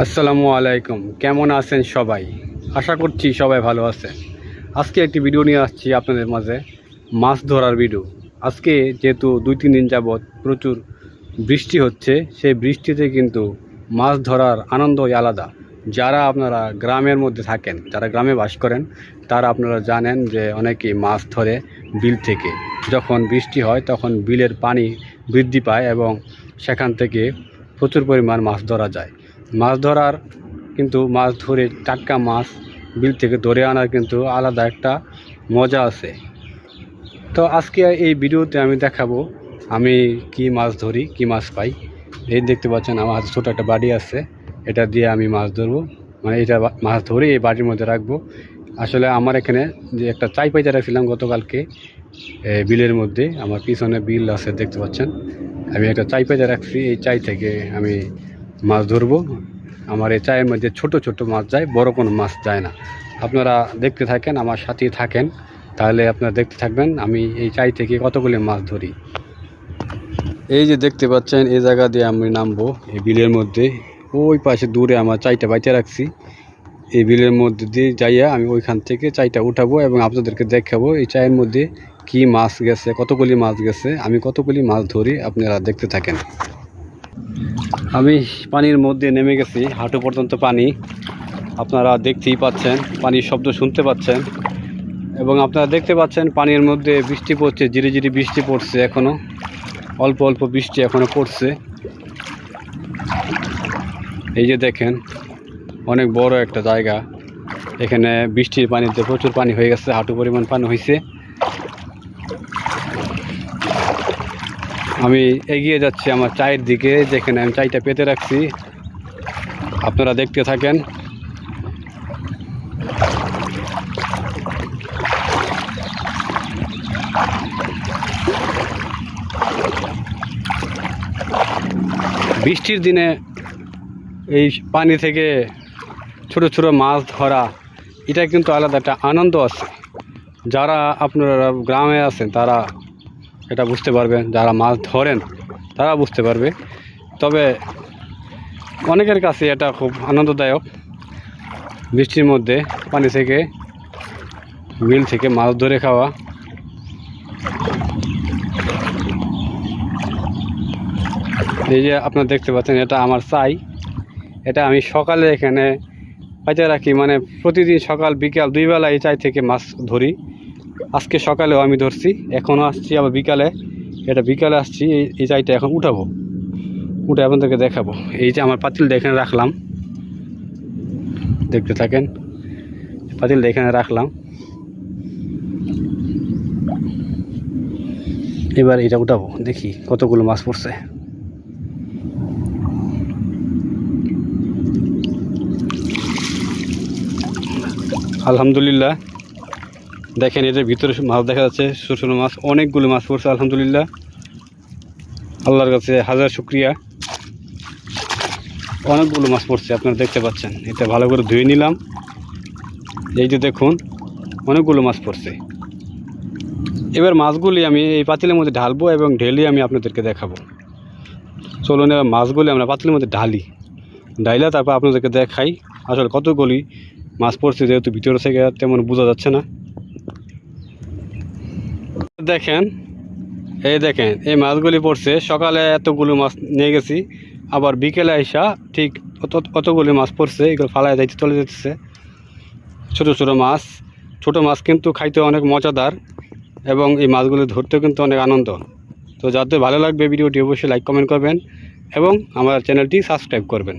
আসসালামু আলাইকুম। কেমন আছেন সবাই? আশা করছি সবাই ভালো আছেন। আজকে একটি ভিডিও নিয়ে আসছি আপনাদের মাঝে। মাছ ধরার ভিডিও। আজকে যেহেতু দুই তিন দিন যাবৎ প্রচুর বৃষ্টি হচ্ছে, সেই বৃষ্টিতে কিন্তু মাছ ধরার আনন্দই আলাদা। যারা আপনারা গ্রামের মধ্যে থাকেন, যারা গ্রামে বাস করেন, তারা আপনারা জানেন যে অনেকেই মাছ ধরে বিল থেকে। যখন বৃষ্টি হয়, তখন বিলের পানি বৃদ্ধি পায় এবং সেখান থেকে প্রচুর পরিমাণ মাছ ধরা যায়। মাছ ধরার কিন্তু মাছ ধরে টাটকা মাছ বিল থেকে ধরে আনার কিন্তু আলাদা একটা মজা আছে। তো আজকে এই ভিডিওতে আমি দেখাবো, আমি কি মাছ ধরি, কি মাছ পাই। এই দেখতে পাচ্ছেন আমার হাতে ছোটো একটা বাড়ি আছে, এটা দিয়ে আমি মাছ ধরবো। মানে এটা মাছ ধরে এই বাড়ির মধ্যে রাখব। আসলে আমার এখানে যে একটা চাই পাইতে রাখছিলাম গতকালকে বিলের মধ্যে, আমার পিছনে বিল আছে, দেখতে পাচ্ছেন। আমি একটা চাই পাইতে রাখছি, এই চাই থেকে আমি মাছ ধরবো। আমার এই চায়ের মধ্যে ছোট ছোট মাছ যায়, বড় কোনো মাছ যায় না। আপনারা দেখতে থাকেন, আমার সাথেই থাকেন। তাহলে আপনারা দেখতে থাকবেন, আমি এই চাই থেকে কতগুলি মাছ ধরি। এই যে দেখতে পাচ্ছেন, এই জায়গা দিয়ে আমি নামবো, এই বিলের মধ্যে। ওই পাশে দূরে আমার চাইটা বাইতে রাখছি। এই বিলের মধ্যে দিয়ে যাইয়া আমি ওইখান থেকে চাইটা উঠাবো এবং আপনাদেরকে দেখাবো, এই চায়ের মধ্যে কি মাছ গেছে, কতগুলি মাছ গেছে। আমি কতগুলি মাছ ধরি, আপনারা দেখতে থাকেন। আমি পানির মধ্যে নেমে গেছি, হাঁটু পর্যন্ত পানি। আপনারা দেখতেই পাচ্ছেন, পানির শব্দ শুনতে পাচ্ছেন। এবং আপনারা দেখতে পাচ্ছেন, পানির মধ্যে বৃষ্টি পড়ছে ধীরে ধীরে বৃষ্টি পড়ছে এখনও অল্প অল্প বৃষ্টি এখনও পড়ছে। এই যে দেখেন, অনেক বড় একটা জায়গা। এখানে বৃষ্টির পানিতে প্রচুর পানি হয়ে গেছে, হাঁটু পরিমাণ পানি হয়েছে। আমি এগিয়ে যাচ্ছি আমার চায়ের দিকে, যেখানে আমি চাইটা পেতে রাখছি। আপনারা দেখতে থাকেন। বৃষ্টির দিনে এই পানি থেকে ছোট ছোট মাছ ধরা, এটা কিন্তু আলাদা একটা আনন্দ আছে। যারা আপনারা গ্রামে আছেন, তারা এটা বুঝতে পারবেন যারা মাছ ধরেন, তারা বুঝতে পারবে। তবে অনেকের কাছে এটা খুব আনন্দদায়ক। বৃষ্টির মধ্যে পানি থেকে, বিল থেকে মাছ ধরে খাওয়া। এই যে আপনারা দেখতে পাচ্ছেন, এটা আমার চাই। এটা আমি সকালে এখানে পাইতে রাখি। মানে প্রতিদিন সকাল, বিকাল দুই বেলা এই চাই থেকে মাছ ধরি। আজকে সকালেও আমি ধরছি, এখনও আসছি, আবার বিকালে, এটা বিকালে আসছি, এই চাইটা এখন উঠাবো। উঠে আপনাদেরকে দেখাবো। এই যে আমার পাতিলটা এখানে রাখলাম। দেখতে থাকেন পাতিলটা এখানে রাখলাম। এবার এটা উঠাবো, দেখি কতগুলো মাছ পড়ছে। আলহামদুলিল্লাহ দেখেন এটার ভিতরে মাছ দেখা যাচ্ছে, ছোটো ছোটো মাছ, অনেকগুলো মাছ পড়ছে, আলহামদুলিল্লাহ। আল্লাহর কাছে হাজার শুক্রিয়া। অনেকগুলো মাছ পড়ছে, আপনারা দেখতে পাচ্ছেন। এটা ভালো করে ধুয়ে নিলাম। এই যে দেখুন, অনেকগুলো মাছ পড়ছে। এবার মাছগুলি আমি এই পাতিলের মধ্যে ঢালবো এবং ঢেলে আমি আপনাদেরকে দেখাবো। চলুন, এবার মাছগুলি আমরা পাতিলের মধ্যে ঢালি। ডাইলা তারপর আপনাদেরকে দেখাই আসলে কতগুলি মাছ পড়ছে, যেহেতু ভিতরে থেকে তেমন বোঝা যাচ্ছে না। দেখেন, এই দেখেন, এই মাছগুলি পড়ছে। সকালে এতগুলো মাছ নিয়ে গেছি, আবার বিকেলে আইসা ঠিক অত, অতগুলি মাছ পড়ছে, এগুলো ফালায় যাইতে চলে যেতেছে। ছোট ছোট মাছ ছোট মাছ কিন্তু খাইতে অনেক মজাদার এবং এই মাছগুলি ধরতেও কিন্তু অনেক আনন্দ। তো যাতে ভালো লাগবে ভিডিওটি, অবশ্যই লাইক কমেন্ট করবেন এবং আমার চ্যানেলটি সাবস্ক্রাইব করবেন।